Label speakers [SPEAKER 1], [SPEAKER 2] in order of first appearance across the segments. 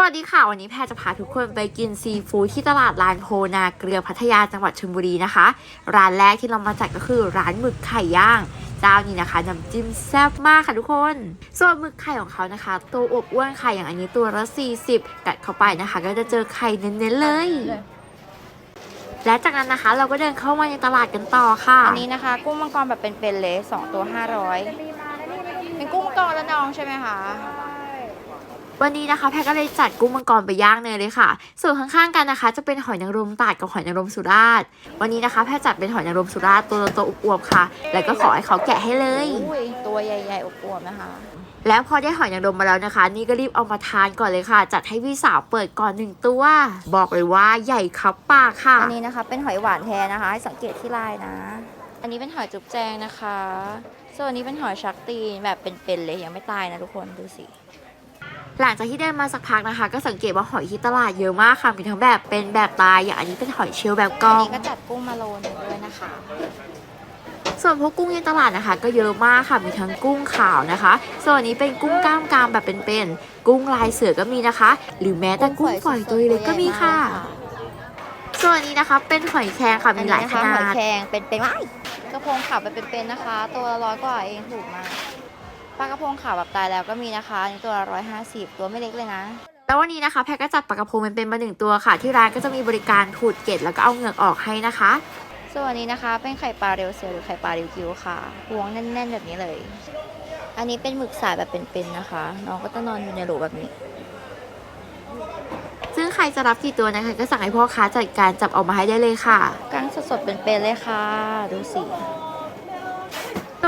[SPEAKER 1] วัสดีค่ะ วันนี้แพรจะพาทุกคนไปกินซีฟู้ดที่ตลาดลานโพนาเกลือพัทยาจังหวัดชลบุรีนะคะ ร้านแรกที่เรามาจัดก็คือร้านหมึกไข่ย่างเจ้านี้นะคะน้ำจิ้มแซ่บมากค่ะทุกคน ส่วนหมึกไข่ของเขานะคะ ตัวอบอ้วนไข่อย่างอันนี้ตัวละ 40กัดเข้าไปนะคะ ก็จะเจอไข่เน้นๆเลย และจากนั้นนะคะเราก็เดินเข้ามาในตลาดกันต่อค่ะ
[SPEAKER 2] อันนี้นะคะ กุ้งมังกรแบบเป็นๆเลยสองตัว 500เป็นกุ้งมังกรและน้องใช่ไหมคะ
[SPEAKER 1] วันนี้นะคะแพรก็เลยจัดกุ้งมังกรไปย่างเนยเลยค่ะ ส่วนข้างๆกันนะคะ จะเป็นหอยนางรมตาดกับหอยนางรมสุราษฎร์วันนี้นะคะแพรจัดเป็นหอยนางรมสุราษฎร์ตัวโตๆอวบๆค่ะ แล้วก็ขอให้เขาแกะให้เลย
[SPEAKER 2] อุ้ยตัวใหญ่ๆอวบๆนะคะ
[SPEAKER 1] แล้วพอได้หอยนางรมมาแล้วนะคะ นี่ก็รีบเอามาทานก่อนเลยค่ะ จัดให้พี่สาวเปิดก่อนหนึ่งตัว บอกเลยว่าใหญ่ครับปากค่ะ
[SPEAKER 2] อันนี้นะคะเป็นหอยหวานแท้นะคะให้สังเกตที่ลายนะ อันนี้เป็นหอยจุ๊บแจงนะคะ ส่วนอันนี้เป็นหอยชักตีนแบบเป็นๆเลยยังไม่ตายนะทุกคนดูสิ
[SPEAKER 1] หลังจากที่เดินมาสักพักนะคะ ก็สังเกตว่าหอยที่ตลาดเยอะมากค่ะมีทั้งแบบเป็นแบบตายอย่างอันนี้เป็นหอยเชลล์แบบก
[SPEAKER 2] อั
[SPEAKER 1] อนง
[SPEAKER 2] นี้ก็จัดกุ้งมาโลนึงด้วยนะคะ
[SPEAKER 1] ส่วนพวกกุ้งในตลาดนะคะ ก็เยอะมากค่ะมีทั้งกุ้งขาวนะคะ ส่วนอันนี้เป็นกุ้งกล้ามกรามแบบเป็นๆกุ้งลายเสือก็มีนะคะ หรือแม้แต่กุ้งฝอยตัวเล็กก็มีค่ะ ส่วนอันนี้นะคะ เป็นหอยแครงค่ะ
[SPEAKER 2] อัน
[SPEAKER 1] มี
[SPEAKER 2] นี้
[SPEAKER 1] หลาย
[SPEAKER 2] นะ
[SPEAKER 1] ข
[SPEAKER 2] คะห
[SPEAKER 1] นา
[SPEAKER 2] อย
[SPEAKER 1] ด
[SPEAKER 2] แครงเป็นๆว้ายกระพงขาวแบบเป็นๆนะคะ ตัวละร้อยกว่าเองถูกมาก ปลากระพงขาวแบบตายแล้วก็มีนะคะอันนี่ตัวละร้อยห้าสิบตัวไม่เล็กเลยนะ
[SPEAKER 1] แล้ววันนี้นะคะแพรก็จัดปลากระพงเป็นๆมาหนึ่งตัวค่ะ ที่ร้านก็จะมีบริการขูดเกล็ดแล้วก็เอาเหงือกออกให้นะคะ
[SPEAKER 2] ส่วนอันนี้นะคะเป็นไข่ปลาเรียวเซียวหรือไข่ปลาริวกิวค่ะพวงแน่น ๆ แบบนี้เลย อันนี้เป็นหมึกสายแบบเป็นๆนะคะ น้องก็จะนอนอยู่ในโหลแบบนี้
[SPEAKER 1] ซึ่งใครจะรับกี่ตัวนะคะก็สั่งให้พ่อค้าจัดการจับออกมาให้ได้เลยค่ะ
[SPEAKER 2] กั้งสดๆเป็นๆเลยค่ะ ดูสิ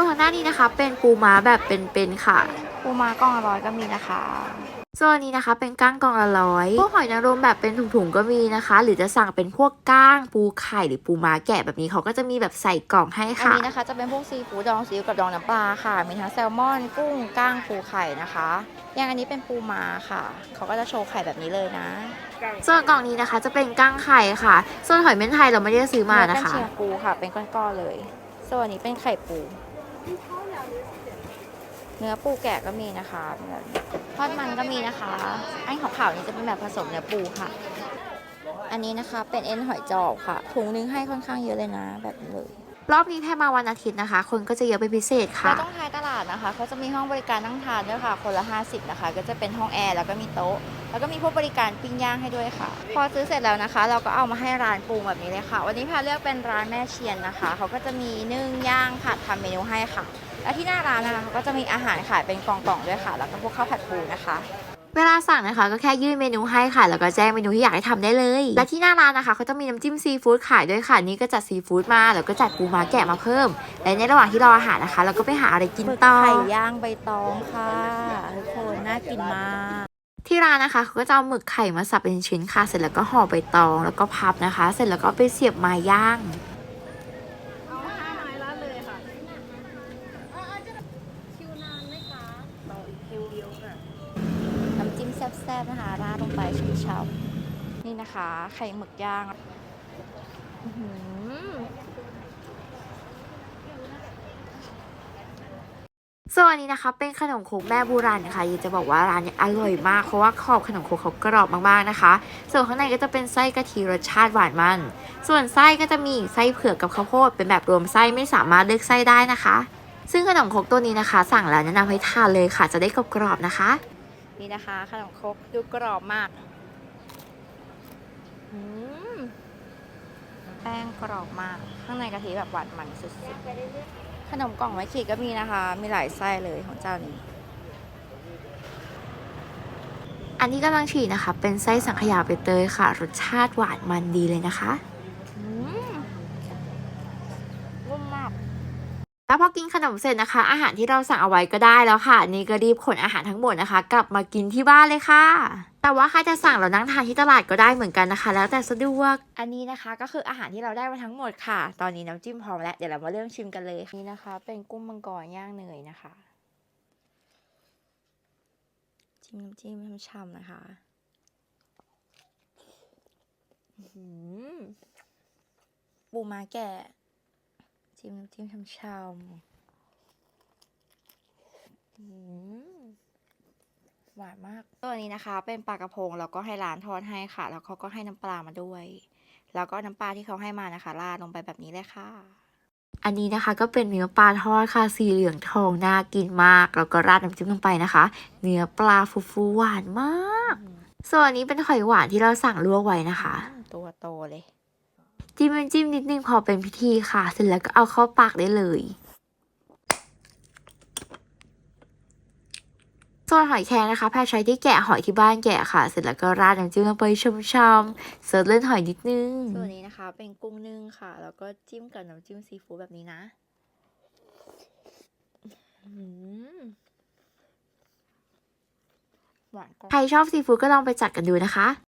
[SPEAKER 1] ตัวทางหน้านี้นะคะ เป็นปูม้าแบบเป็นๆค่ะ
[SPEAKER 2] ปูมากล้องอร่อยก็มีนะคะ
[SPEAKER 1] ส่วนอันนี้นะคะเป็นก้างกองละร้อยพวกหอยนางรมแบบเป็นถุงๆก็มีนะคะ หรือจะสั่งเป็นพวกก้างปูไข่หรือปูม้าแกะแบบนี้เขาก็จะมีแบบใส่กล่องให้
[SPEAKER 2] อัน
[SPEAKER 1] ค่ะ
[SPEAKER 2] นี้นะคะจะเป็นพวกซีฟู้ดดองซีอิ๊วกับดองน้ำปลาค่ะ มีทั้งแซลมอนกุ้งก้างปูไข่นะคะ อย่างอันนี้เป็นปูม้าค่ะ เขาก็จะโชว์ไข่แบบนี้เลยนะ
[SPEAKER 1] ส่วนกล่องนี้นะคะจะเป็นก้างไข่ค่ะ ส่วนหอยเม่นไทยเราไม่ได้ซื้อมา
[SPEAKER 2] เนื้อ
[SPEAKER 1] นะ
[SPEAKER 2] เป็น
[SPEAKER 1] คะ
[SPEAKER 2] เชียงปูค่ะ เป็นก้อนๆเลย ส่วนอันนี้เป็นไข่ปู เนื้อปูแกะก็มีนะคะทอดมันก็มีนะคะอันขาวๆนี้จะเป็นแบบผสมเนื้อปูค่ะ อันนี้นะคะเป็นเอ็นหอยจอบค่ะถุงนึงให้ค่อนข้างเยอะเลยนะแบบเลย
[SPEAKER 1] รอบนี้แพรมาวันอาทิตย์นะคะ คนก็จะเยอะเป็นพิเศษ
[SPEAKER 2] เรา
[SPEAKER 1] ค่
[SPEAKER 2] ต้องท้ายตลาดนะคะเขาจะมีห้องบริการนั่งทานด้วยค่ะ คนละ 50 นะคะ ก็จะเป็นห้องแอร์แล้วก็มีโต๊ะ แล้วก็มีพวกบริการปิ้งย่างให้ด้วยค่ะ พอซื้อเสร็จแล้วนะคะ เราก็เอามาให้ร้านปรุงแบบนี้เลยค่ะ วันนี้พาเลือกเป็นร้านแม่เชียนนะคะ เขาก็จะมีนึ่งย่างผัดทำเมนูให้ค่ะ และที่หน้าร้านนะคะเขาก็จะมีอาหารขายเป็นกล่องๆด้วยค่ะ แล้วก็พวกข้าวผัดปูนะคะ
[SPEAKER 1] เวลาสั่งนะคะก็แค่ยื่นเมนูให้ค่ะ แล้วก็แจ้งเมนูที่อยากให้ทำได้เลย และที่หน้าร้านนะคะเขาจะมีน้ำจิ้มซีฟู้ดขายด้วยค่ะ นี่ก็จัดซีฟู้ดมาแล้วก็จัดปูมาแกะมาเพิ่ม และในระหว่างที่รออาหารนะคะ เราก็ไปหาอะไรกิน
[SPEAKER 2] หมึก
[SPEAKER 1] ต่อ
[SPEAKER 2] ไข่ย่างใบตองค่ะทุกคนน่ากินมาก
[SPEAKER 1] ที่ร้านนะคะเขาก็จะเอาหมึกไข่มาสับเป็นชิ้นค่ะ เสร็จแล้วก็ห่อใบตองแล้วก็พับนะคะ เสร็จแล้วก็เอาไปเสียบไม้ย่าง
[SPEAKER 2] น้ำจิ้ มแซ่บๆนะคะราดลงไปช้ำๆนี่นะคะ ไข่หมึกย่าง
[SPEAKER 1] ส่วนอันนี้นะคะเป็นขนมครกแม่โบูราณนะคะอยากจะบอกว่าร้านเนี้อร่อยมากเพราะว่าขอบขนมครกเขากรอบมากๆนะคะ ส่วนข้างในก็จะเป็นไส้กะทิรสชาติหวานมัน ส่วนไส้ก็จะมีไส้เผือกกับข้าวโพดเป็นแบบรวมไส้ไม่สามารถเลือกไส้ได้นะคะ ซึ่งขนมครกตัวนี้นะคะ สั่งแล้วแนะนำให้ทานเลยค่ะจะได้กรอบๆนะคะ
[SPEAKER 2] นี่นะคะขนมครกดูกรอบมากอืมแป้งกรอบมาก ข้างในกะทิแบบหวานมันสุดๆขนมกล่องไม้ขีดก็มีนะคะ มีหลายไส้เลยของเจ้านี้
[SPEAKER 1] อันนี้กำลังฉีดนะคะ เป็นไส้สังขยาใบเตยค่ะ รสชาติหวานมันดีเลยนะคะ
[SPEAKER 2] อืมนุ่มมาก
[SPEAKER 1] แล้วพอกินขนมเสร็จนะคะ อาหารที่เราสั่งเอาไว้ก็ได้แล้วค่ะ นี่ก็รีบขนอาหารทั้งหมดนะคะ กลับมากินที่บ้านเลยค่ะ แต่ว่าใครจะสั่งเรานั่งทานที่ตลาดก็ได้เหมือนกันนะคะ แล้วแต่สะดวก อันนี้นะคะก็คืออาหารที่เราได้มาทั้งหมดค่ะ ตอนนี้น้ำจิ้มพร้อมแล้วเดี๋ยวเรามาเริ่มชิมกันเลย
[SPEAKER 2] นี่นะคะ เป็นกุ้งมังกรย่างเนยนะคะจิ้มน้ำจิ้มช่ำๆนะคะหือปูมาแกะ จิ้มน้ำจิ้มช่ำๆอื้อหือหวานมาก ตัวนี้นะคะ เป็นปลากระพงแล้วก็ให้ร้านทอดให้ค่ะ แล้วเขาก็ให้น้ำปลามาด้วย แล้วก็น้ำปลาที่เขาให้มานะคะราดลงไปแบบนี้เลยค่ะ
[SPEAKER 1] อันนี้นะคะก็เป็นเนื้อปลาทอดค่ะ สีเหลืองทองน่ากินมาก แล้วก็ราดน้ำจิ้มลงไปนะคะ เนื้อปลาฟูๆหวานมาก ส่วนอันนี้เป็นหอยหวานที่เราสั่งลวกไว้นะคะ
[SPEAKER 2] ตัวโตเลย
[SPEAKER 1] จิ้มน้ำจิ้มนิดนึงพอเป็นพิธีค่ะ เสร็จแล้วก็เอาเข้าปากได้เลยส่วนหอยแครงนะคะ แพรใช้ที่แกะหอยที่บ้านแกะค่ะ เสร็จแล้วก็ราดน้ำจิ้มลงไปช่ำๆเสิร์ฟเล่นหอยนิดนึง
[SPEAKER 2] ตัวนี้นะคะ เป็นกุ้งนึ่งค่ะ แล้วก็จิ้มกับน้ำจิ้มซีฟู้ดแบบนี้นะอื้อหือหวานกรอบ
[SPEAKER 1] ใครชอบซีฟู้ดก็ลองไปจัดกันดูนะคะ